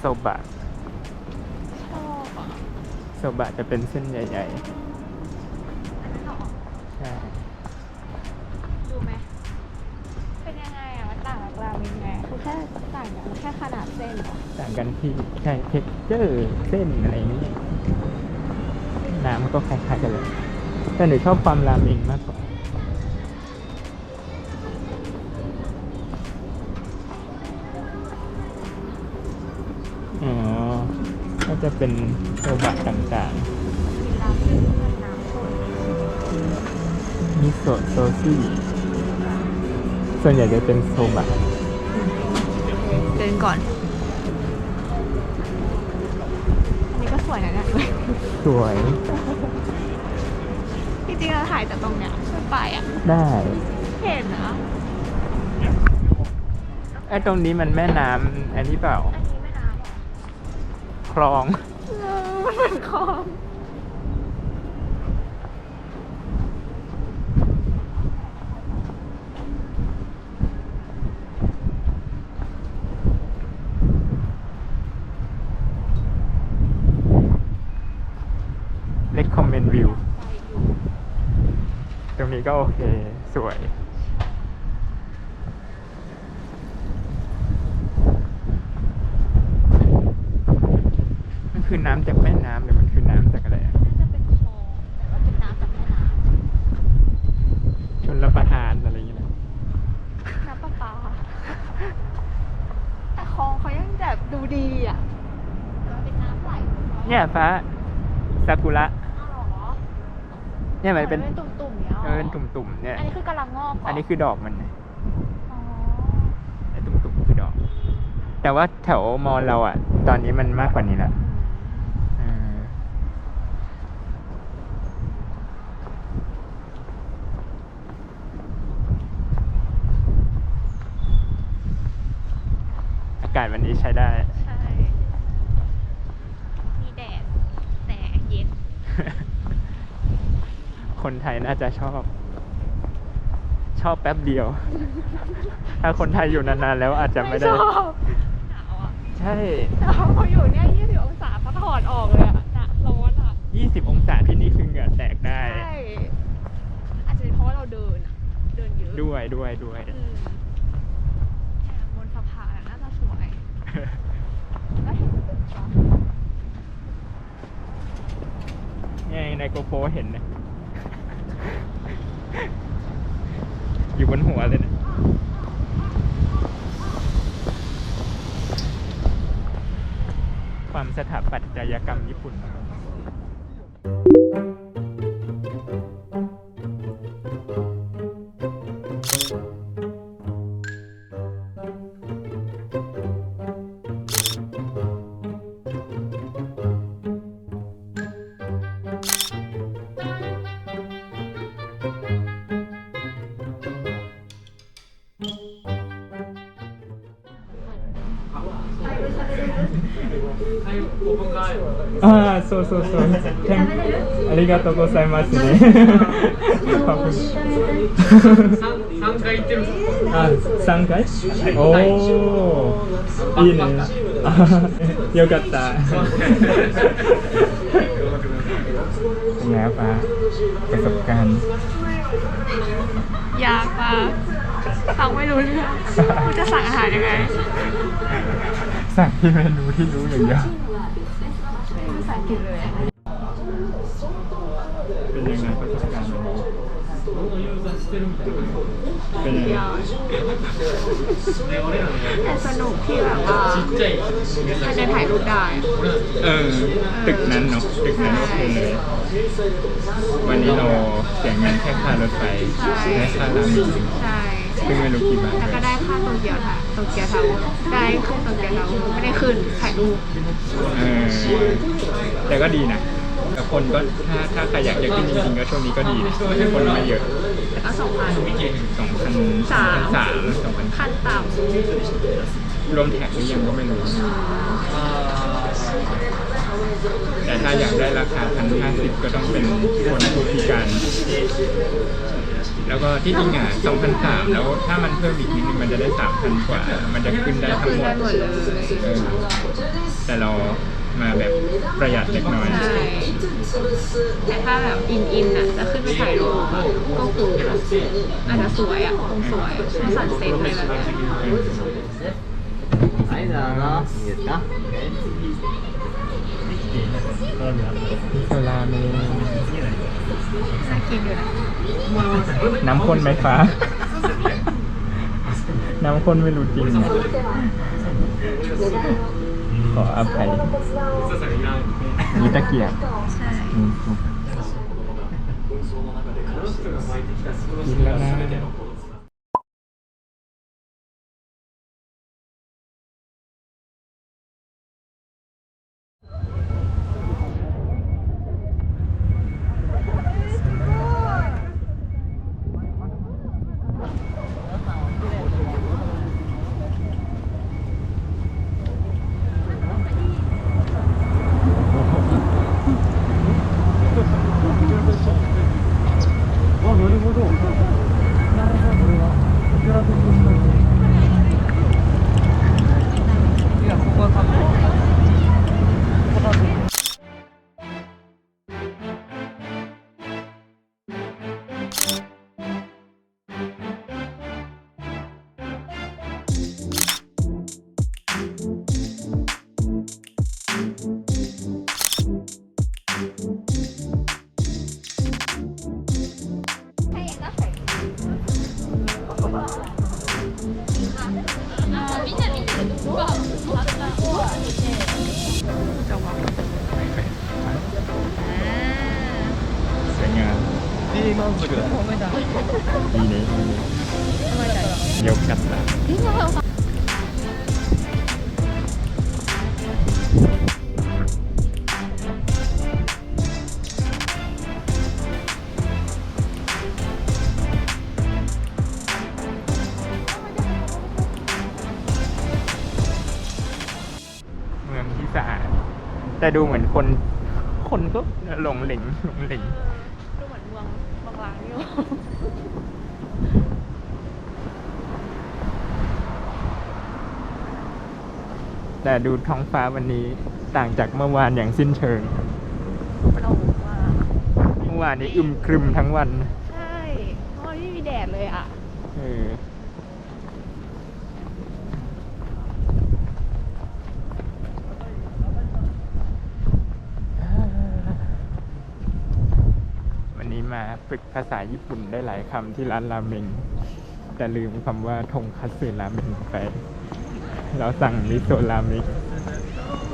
โซบะชอบอะโซบะจะเป็นเส้นใหญ่ๆใช่ดูไหมเป็นยังไงอะ มันต่างจากราเมงไงคือแค่ต่างกันแค่ขนาดเส้นเหรอต่างกันที่ใช่เท็กเจอร์เส้นอะไรอย่างนี้น้ำมันก็คล้ายๆกันเลยแต่หนูชอบความรามเองมากกว่า จะเป็นโซบะต่างกินราเมงมันน้ำข้นๆมิโซะโซซี่ ส่วนใหญ่จะเป็นโซบะเดินก่อน อันนี้ก็สวยนะเนี่ย สวย จริงๆเราถ่ายจากตรงเนี้ยขึ้นไปอะ ได้เห็นนะไอ้ตรงนี้มันแม่น้ำอันนี้เปล่า อั คลองเออมันเหมือนคลองเล็กคอมเมนต์วิวไปอยู่ตรงนี้ก็โอเค สวย คือน้ำจากแม่น้ำหรือมันคือน้ำจากอะไรอะน่าจะเป็นคลองแต่ว่าเป็นน้ำจากแม่น้ชนรับประทานอะไรอย่างเงี้ยนะำน้ำประปาแต่คลองเขายังแบบดูดีอะมันเป็นน้ำไหลเนี่ยฟ้าซากุระอ้าวเหรอเนี่ยมันเป็นเป็นตุ่มๆเนี้ยหรเออเป็นตุ่มๆเนี่ย อันนี้คือกำลังงอกเหรอันนี้คือดอกมันนะอ๋อไอ้ตุ่มๆคือดอก แต่ว่าแถวมอเราอะ ตอนนี้มันมากกว่านี้ละเอออากาศวันนี้ใช้ได้ ใช่ มีแดด แต่เย็น คนไทยน่าจะชอบ ชอบแป๊บเดียว ถ้าคนไทยอยู่นานๆแล้วอาจจะไม่ได้ ชอบหนาวอะใช่แต่พออยู่เนี่ย20องศาก็ถอดออกเลยอะหนะร้อนอะ20 องศาที่นี่คือเหงื่อแตกได้ ใช่ อาจจะเป็นเพราะว่าเราเดินอะเดินเยอะด้วยด้วยด้วย อืมเนี่ยบนสะพานอะน่าจะสวยแล้วเห็นตึกปะ ไง ในโกโปรเห็นนะ อยู่บนหัวเลยนะความสถาปัตยกรรมญี่ปุ่น ああ、そうそうそう。てんありがとうございますね。ขอบคุณ 3回行ってるんですかあ、三回おお、いいね。あよかった。เป็นไงครับฟ้าประสบการณ์ ยากมากฟังไม่รู้เรื่องกูจะสั่งอาหารยังไง สั่งที่เมนูที่รู้อย่างเดียว เป็นยังไงประสบการณ์เป็นยังไงแต่สนุกที่แบบว่ามันจะถ่ายรูปได้เออตึกนั้นเนาะตึกนั้นโอเคเลย วันนี้เราเสียเงินแค่ค่ารถไฟและค่าน้ำใช่ซึ่งไม่รู้กี่บาทแล้วก็ได้ค่าโตเกียวค่ะโตเกียวเทาได้ขึ้นโตเกียวเทาไม่ได้ขึ้นถ่ายรูปเออ แต่ก็ดีนะแต่คนก็ถ้าถ้าใครอยากจะขึ้นจริงๆก็ช่วงนี้ก็ดีนะคนไม่เยอะแต่ก็สองพัน สองพันสาม สามสองพันขั้นต่ำรวมแท็กหรือยังก็ไม่รู้ แต่ถ้าอยากได้ราคาพันห้าสิบก็ต้องเป็นคนผู้พิการ แล้วก็ที่จริงอะสองพันสามแล้วถ้ามันเพิ่มอีกนิดนึงมันจะได้สามพันกว่า มันจะขึ้นได้ทั้งหมด ได้หมดเลย เออแต่เรา มาแบบประหยัดเล็กน้อย ใช่แต่ถ้าแบบอินอินอ่ะ จะขึ้นไปถ่ายรูปอะก็คืออาจจะสวยอ่ะคงสวยช่วงสันเซ็ตอะไรแบบเนี้ย はい、どうぞ。いいですか。 มิโซราเมน น่ากินอยู่นะ น้ำข้นไหมฟ้า น้ำข้นไม่รู้จริงอะ ขออภัยมีตะเกียบใช่อืมกินแล้วนะ เมืองที่สะอาดแต่ดูเหมือนคน คนก็หลงเหลงหลงเหลง ดูเหมือนเมืองบางล้างอยู่ แต่ดูท้องฟ้าวันนี้ต่างจากเมื่อวานอย่างสิ้นเชิงมันเอามาเมื่อวานนี้อึมครึมทั้งวัน ใช่เพราะมันไม่มีแดดเลยอะ เออวันนี้มาฝึกภาษาญี่ปุ่นได้หลายคำที่ร้านราเมงแต่ลืมคำว่าทงคัตสึราเมงไป เราสั่งมิโซะราเมง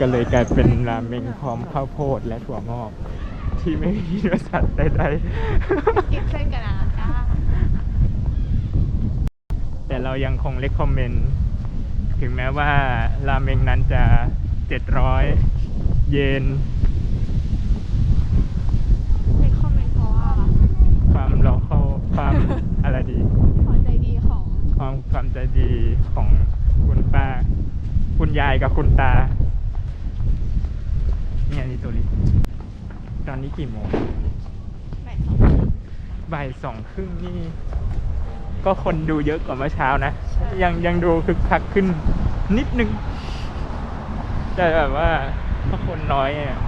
ก็เลยกลายเป็นราเมงพร้อมข้าวโพดและถั่วงอก ที่ไม่มีเนื้อสัตว์ใดๆกินเส้นกันนะจ้าแต่เรายังคงเลคคอมเมนต์ถึงแม้ว่าราเมงนั้นจะ 700 เยนคอมเมนต์เพราะว่า ความรอเข้าความ อะไรดี พอใจดีของ ความความใจดีของคุณป้า คุณ ยายกับคุณตา เนี่ยนี่ตัวลิตอนนี้กี่โมงไหนสองบ่ายสองครึ่งนี่ ก็คนดูเยอะกว่าเมื่อเช้านะ ยังยังดูคึกคักขึ้นนิดนึง แต่แบบว่าถ้าคนน้อยอะ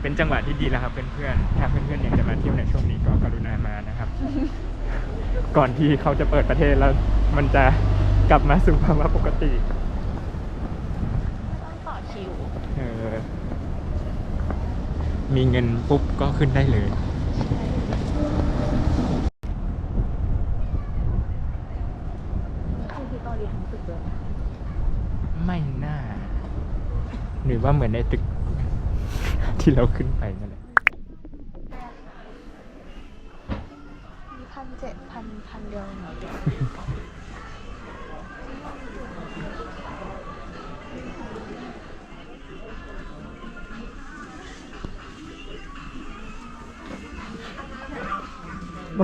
เป็นจังหวะที่ดีแล้วครับเพื่อนๆถ้าเพื่อนๆอยากจะมาเที่ยวในช่วงนี้ก็กรุณามานะครับ ก่อนที่เขาจะเปิดประเทศแล้วมันจะ กลับมาสู่ภาวะปกติต้องต่อคิว เออมีเงินปุ๊บก็ขึ้นได้เลย คือที่ตอนเรียนทั้งตึกเลยไม่น่า หรือว่าเหมือนในตึก ที่เราขึ้นไปนั่นแหละ มีพันเจ็ดพันพันเดียวเองเหรอ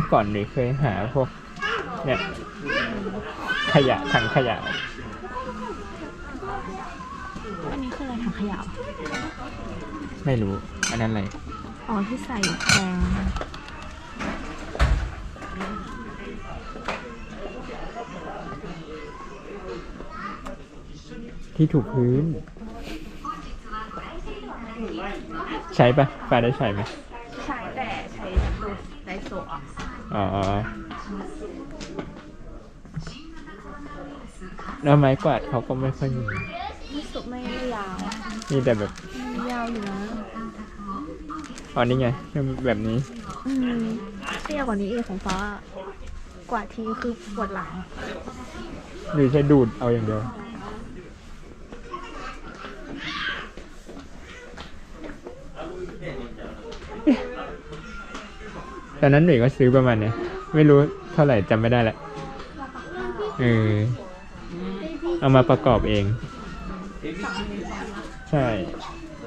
เมื่อก่อนนี่เคยหาพวกเนี่ยขยะถังขยะ อันนี้คืออะไรถังขยะไม่รู้ อันนั้นอะไร อ๋อที่ใส่แกงที่ถูกพื้น ใช้ปะฟ้าได้ใช้ไหม อะอ๋อแล้วไม้กวาดเขาก็ไม่ค่อยมีไม่สุดไม่ไม่ยาวมีแต่แบบยาวอยู่นะอ๋อนี่ไงแบบนี้อืมเตี้ยกว่านี้อีกของฟ้ากว่าทีคือปวดหลังหรือใช้ดูดเอาอย่างเดียว ตอนนั้นหนุ่ยก็ซื้อประมาณเนี้ยไม่รู้เท่าไหร่จำไม่ได้ละเออเอามาประกอบเอง ใช่ส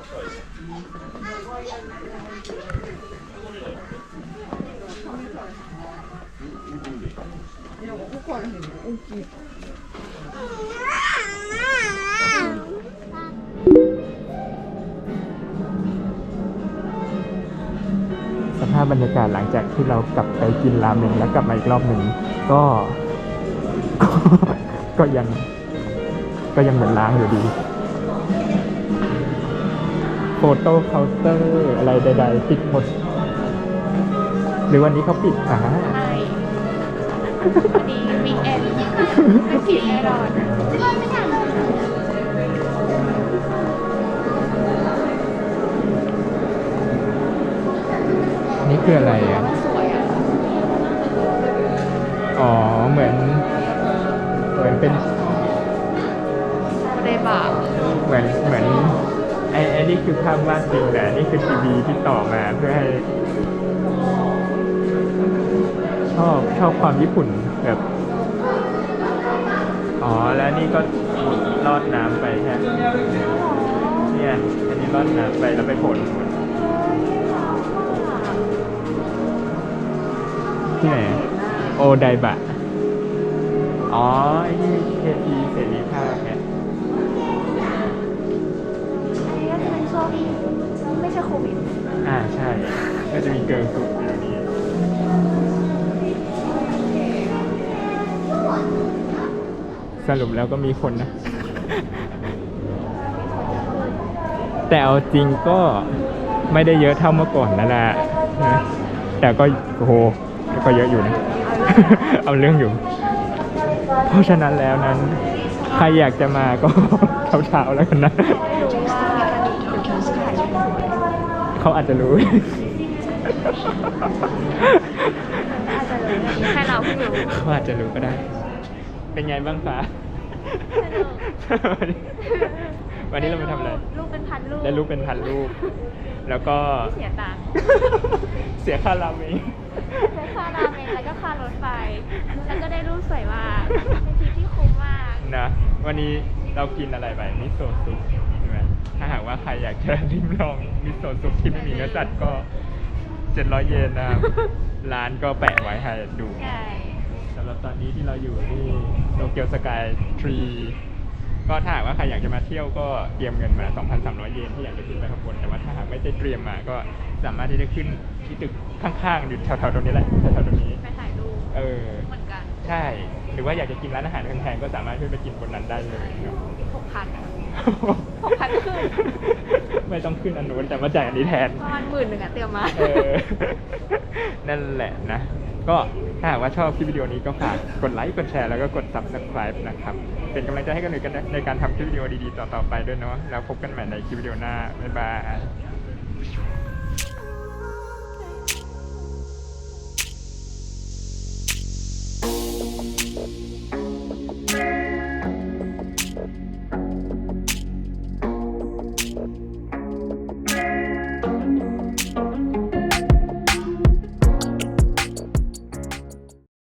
ภาพบรรยากาศหลังจากที่เรากลับไปกินราเมงแล้วกลับมาอีกรอบหนึ่งก็ก็ยังก็ยังเหมือนล้างอยู่ดี โฟโต้เคาน์เตอร์อะไรใดๆปิดหมด หรือวันนี้เขาปิดอ่าใช่พอดีวีเอ็นไม่ผิดแน่นอน นี่คืออะไรอะว่าสวยอะ อ๋อ เหมือน เหมือนเป็นเรบาเหมือน เหมือน ไอ้ไอ้นี่คือภาพวาดจริงแต่อันนี่คือทีวีที่ต่อมาเพื่อให้ ชอบ ชอบความญี่ปุ่นแบบ อ๋อ แล้วนี่ก็ลอดน้ำไปใช่ไหมเนี่ย อันนี้ลอดน้ำไปแล้วไปโผล่ ที่ไหนโอไดบะ อ๋อไอ้นี่เทพีเสรีภาพไงอันนี้ก็จะเป็นช่วงไม่ใช่โควิดอ่าใช่ ก็จะมีเกิร์ลกรุ๊ปอยู่นี้ สรุปแล้วก็มีคนนะ แต่เอาจริงก็ไม่ได้เยอะเท่าเมื่อก่อนนั่นแหละนะแต่ก็โอ้โห ก็เยอะอยู่นะ เอาเรื่องอยู่ เพราะฉะนั้นแล้วนั้น ใครอยากจะมาก็เช้าๆแล้วกันนะไม่รู้ว่ามันมีจุดที่ถ่ายรูปสวยเขาอาจจะรู้อาจจะรู้ แค่เราเพิ่งรู้เขาอาจจะรู้ก็ได้ เป็นไงบ้างฟ้า วันนี้เรามาทำอะไร รูปเป็นพันรูปได้รูปเป็นพันรูป แล้วก็ เสียตังค์ เสียค่าราเมงใช้ค่าราเมงแล้วก็ค่ารถไฟ แล้วก็ได้รูปสวยมากเป็นทริปที่คุ้มมาก นะ วันนี้เรากินอะไรไปมิโซะซุปใช่ไหมถ้าหากว่าใครอยากจะริมลองมิโซะซุปที่ไม่มีเนื้อสัตว์ก็ 700 เยนนะครับ ร้านก็แปะไว้ให้ดู ใช่ สำหรับตอนนี้ที่เราอยู่ที่โตเกียวสกายทรี ก็ถ้าหากว่าใครอยากจะมาเที่ยวก็เตรียมเงินมา 2,300 เยนที่อยากจะขึ้นไปข้างบน แต่ว่าถ้าหากไม่ได้เตรียมมาก็สามารถที่จะขึ้นที่ตึกข้างๆอยู่แถวๆตรงนี้แหละแถวๆตรงนี้ ไปถ่ายรูปเออ เหมือนกันใช่ หรือว่าอยากจะกินร้านอาหารแพงๆก็สามารถขึ้นไปกินบนนั้นได้เลยเนาะ หกพันอะ หกพันขึ้น ไม่ต้องขึ้นอันนู้นแต่มาจ่ายอันนี้แทน ประมาณหมื่นหนึ่งอะเตรียมมา เออ นั่นแหละนะ ก็ถ้าหากว่าชอบคลิปวิดีโอนี้ก็ฝากกดไลค์ กดแชร์ แล้วก็กด subscribe นะครับ เป็นกำลังใจให้กันหนึ่งกันในการทำคลิปวิดีโอดีๆต่อๆไปด้วยเนาะ แล้วพบกันใหม่ในคลิปวิดีโอหน้า บ๊ายบาย